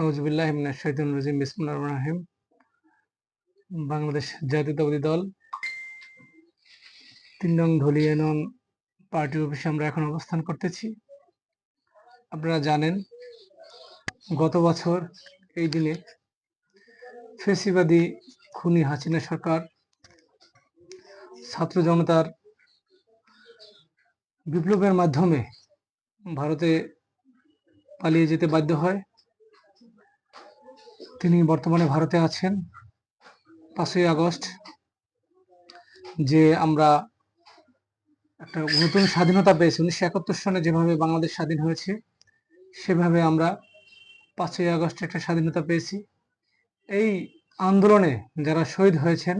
আউজুবিল্লাহ শহীদুল রাজিম বিসমুল্লাহ রাহিম। বাংলাদেশ জাতীয়তাবাদী দল, তিন নং ধলি ইউনিয়ন পার্টি অফিসে আমরা এখন অবস্থান করতেছি। আপনারা জানেন, গত বছর এই দিনে ফেসিবাদী খুনি হাসিনা সরকার ছাত্র জনতার বিপ্লবের মাধ্যমে ভারতে পালিয়ে যেতে বাধ্য হয়। তিনি বর্তমানে ভারতে আছেন, পাঁচই আগস্ট, যে আমরা একটা নতুন স্বাধীনতা পেয়েছি। উনিশশো একাত্তর সনে যেভাবে বাংলাদেশ স্বাধীন হয়েছে, সেভাবে আমরা পাঁচই আগস্ট একটা স্বাধীনতা পেয়েছি। এই আন্দোলনে যারা শহীদ হয়েছেন,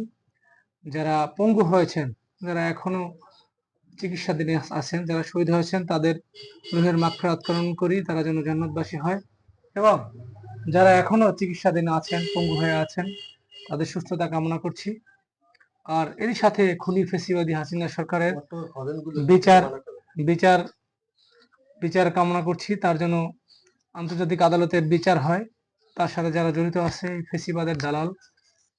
যারা পঙ্গু হয়েছেন, যারা এখনও চিকিৎসাধীনে আছেন, যারা শহীদ হয়েছেন, তাদের রুহের মাগফিরাত কারণ করি তারা যেন জান্নাতবাসী হয় এবং যারা এখনও চিকিৎসাধীন আছেন, পঙ্গু হয়ে আছেন, তাদের সুস্থতা কামনা করছি। আর এরই সাথে খুনি ফেসিবাদী হাসিনা সরকারের বিচার বিচার বিচার কামনা করছি। তার জন্য আন্তর্জাতিক আদালতের বিচার হয়। তার সাথে যারা জড়িত আছে ফেসিবাদের দালাল,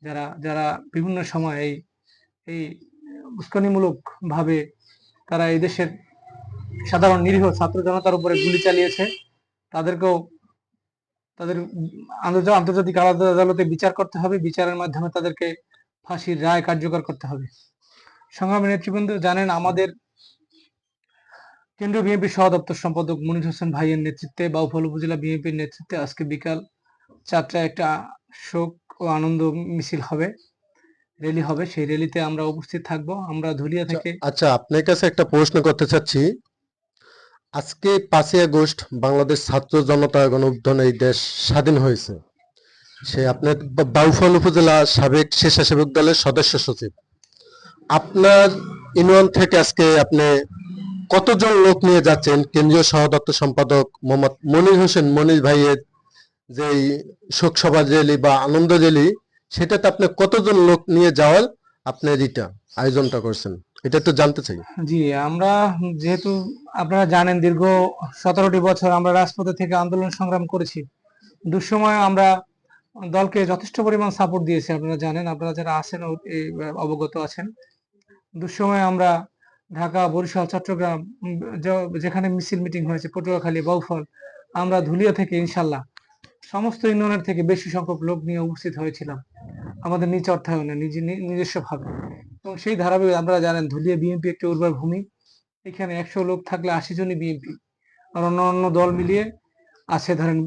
যারা যারা বিভিন্ন সময় এই এই উস্কানিমূলক ভাবে তারা এই দেশের সাধারণ নিরীহ ছাত্র জনতার উপরে গুলি চালিয়েছে, তাদেরকেও তাদের আন্তর্জাতিক আলাদা আদালতে বিচার করতে হবে। বিচারের মাধ্যমে তাদেরকে ফাঁসির রায় কার্যকর করতে হবে। সংগ্রামী নেতৃবৃন্দ জানেন, আমাদের কেন্দ্রীয় বিএনপি সহ দপ্তর সম্পাদক মনির হোসেন ভাইয়ের নেতৃত্বে বাউফল উপজেলা বিএনপির নেতৃত্বে আজকে বিকাল চারটায় একটা শোক ও আনন্দ মিছিল হবে, র্যালি হবে। সেই র্যালিতে আমরা উপস্থিত থাকব। আমরা ধুলিয়া থেকে আচ্ছা আপনার কাছে একটা প্রশ্ন করতে চাচ্ছি। আজকে পাঁচই আগস্ট বাংলাদেশ ছাত্র জনতা গণঅভ্যুত্থানে এই দেশ স্বাধীন হয়েছে। সে আপনার বাউফল উপজেলা সাবেক স্বেচ্ছাসেবক দলের সদস্য সচিব। আপনার ইউনিয়ন থেকে আজকে আপনি কতজন লোক নিয়ে যাচ্ছেন? কেন্দ্রীয় সহ দপ্তর সম্পাদক মোহাম্মদ মনির হোসেন মনির ভাইয়ের যেই শোক সভা র্যালি বা আনন্দ র্যালি, সেটাতে আপনি কতজন লোক নিয়ে যাওয়ার আপনার এটা আয়োজনটা করছেন? এটা তো জানতে চাই। জি, আমরা যেহেতু আপনারা জানেন দীর্ঘ সতেরোটি বছর আমরা রাজপথে থেকে আন্দোলন সংগ্রাম করেছি। দুঃসময় আমরা দলকে যথেষ্ট পরিমাণ সাপোর্ট দিয়েছি, আপনারা জানেন। আপনারা যারা আছেন অবগত আছেন। দুঃসময় আমরা ঢাকা, বরিশাল, চট্টগ্রাম যেখানে মিছিল মিটিং হয়েছে, পটুয়াখালী, বাউফল, আমরা ধুলিয়া থেকে ইনশাল্লাহ সমস্ত ইউনিয়নের থেকে বেশি সংখ্যক লোক নিয়ে উপস্থিত হয়েছিলাম। আমাদের নিজ অর্থায়নে, নিজে নিজস্ব ভাবে। এবং সেই ধারাবাহিক আপনারা জানেন ধুলিয়া বিএনপি একটি উর্বর ভূমি। এখানে একশো লোক থাকলে আশি জনই বিএনপি। আর অন্য অন্য দল মিলিয়ে আছে ধরেন